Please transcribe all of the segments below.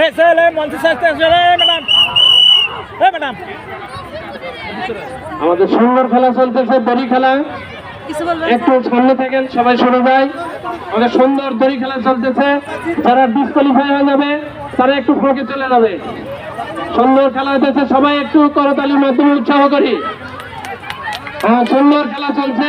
এই স্যার এই মঞ্চ ম্যাডাম এই ম্যাডাম আমাদের সুন্দর খেলা চলতেছে, দড়ি খেলা। একটু সামনে থাকেন, সবাই সরে যায়। আমাদের সুন্দর দড়ি খেলা চলতেছে। যারা ডিসকোয়ালিফাই হয়ে যাবে, তারা একটু ফোকে চলে যাবে। সুন্দর খেলা হইতেছে, সবাই একটু করতালির মাধ্যমে উৎসাহ করি। হ্যাঁ সুন্দর খেলা চলছে।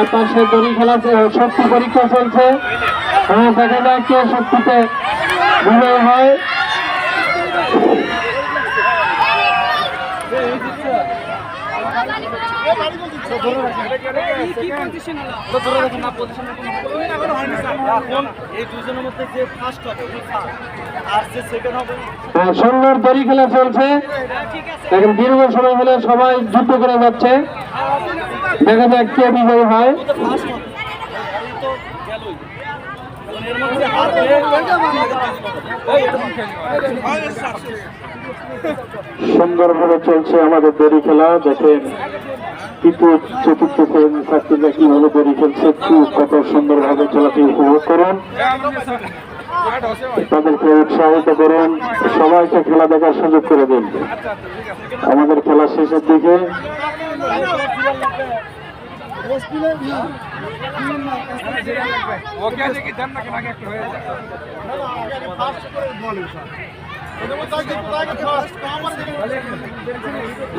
হ্যাঁ পাশে দড়ি খেলা শক্তি পরীক্ষা চলছে। হ্যাঁ দেখা যায় কে শক্তিতে বিজয় হয়। হবে হ্যাঁ, সুন্দর দড়ি খেলা চলছে। এখন দীর্ঘ সময় হলে সবাই যুদ্ধ করে যাচ্ছে। দেখা যাক কে বিজয়ী হয়। সুন্দরভাবে চলছে আমাদের দড়ি খেলা। দেখেন তৃতীয় চতুর্থ শ্রেণির ছাত্রীরা কীভাবে দড়ি খেলছে। কত সুন্দরভাবে খেলাটি উপভোগ করুন। তাদেরকে উৎসাহিত করুন। সবাইকে খেলা দেখার সুযোগ করে দিন। আমাদের খেলা শেষের দিকে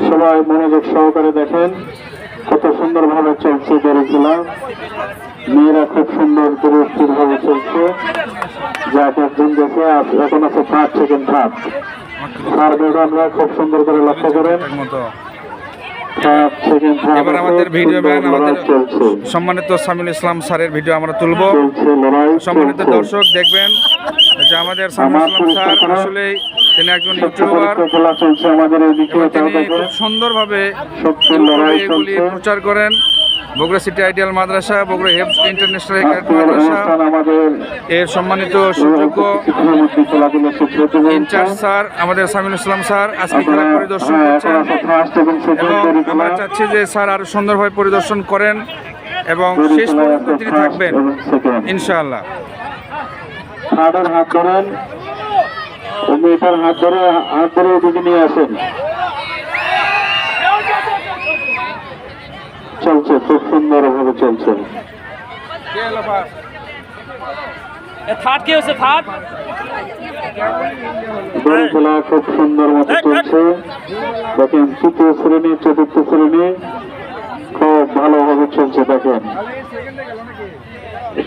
সবাই মনোযোগ সহকারে দেখেন কত সুন্দরভাবে চলছে দড়ি খেলা। মেয়েরা খুব সুন্দর দুরস্থির ভাবে চলছে। যা একজন দেখে এখন আছে ফার্স্ট সেকেন্ড থার্ড আমরা খুব সুন্দর করে লক্ষ্য করেন। এবার আমাদের ভিডিও ম্যান আমাদের সম্মানিত সামিল ইসলাম স্যারের ভিডিও আমরা তুলব। সম্মানিত দর্শক দেখবেন যে আমাদের সামিল ইসলাম স্যার আসলে আসলেই তিনি একজন ইউটিউবার। তিনি খুব সুন্দরভাবে এগুলি প্রচার করেন। বগুড়া সিটি আইডিয়াল মাদ্রাসা বগুড়া হেফ ইন্টারন্যাশনাল মাদ্রাসা। এর সম্মানিত সুযোগ্য ইনচার্জ স্যার আমাদের সামিল ইসলাম স্যার আজকে খেলা পরিদর্শন হ্যাঁ, করছেন। এবং আমরা চাচ্ছি যে স্যার আরও সুন্দরভাবে পরিদর্শন করেন এবং শেষ পর্যন্ত তিনি থাকবেন। ইনশাআল্লাহ। হাত ধরেন। হাত ধরে হাত ধরে নিয়ে আসেন চলছে খুব সুন্দর ভাবে চলছে থার্ড কি হয়েছে? থার্ড? দড়ি খেলা খুব সুন্দর মতো চলছে দেখেন তৃতীয় শ্রেণি চতুর্থ শ্রেণি খুব ভালোভাবে চলছে দেখেন।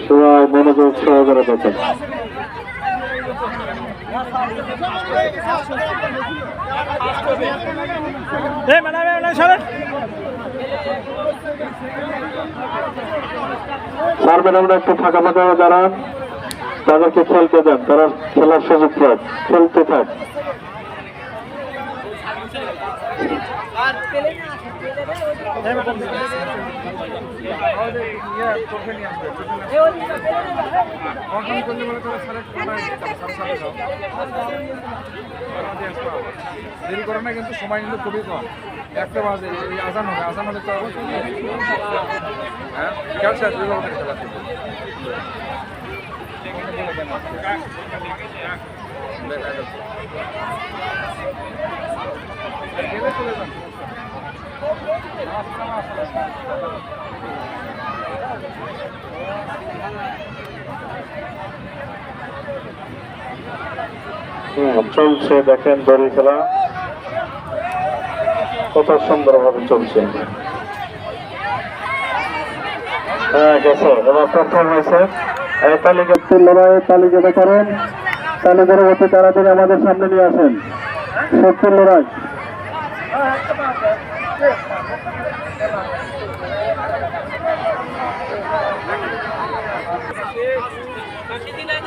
সবাই মনোযোগ সহকারে দেখেন। ম্যাডাম এই ম্যাডাম আমরা একটু ফাঁকা ফাঁকা যারা তাদেরকে খেলতে দেন, তারা খেলার সুযোগ পাক, খেলতে থাক। দেরি করে না কিন্তু সময় কিন্তু খুবই কম। একটা বাজে এই আজান হবে আজান হলে তো হ্যাঁ। হুম, চলছে দেখেন দড়ি খেলা। কত সুন্দর ভাবে চলছে। হ্যাঁ গেছে। লড়াই করেন তালিকার আমাদের সামনে নিয়ে আসেন। সত্যের লড়াই। कशी दिला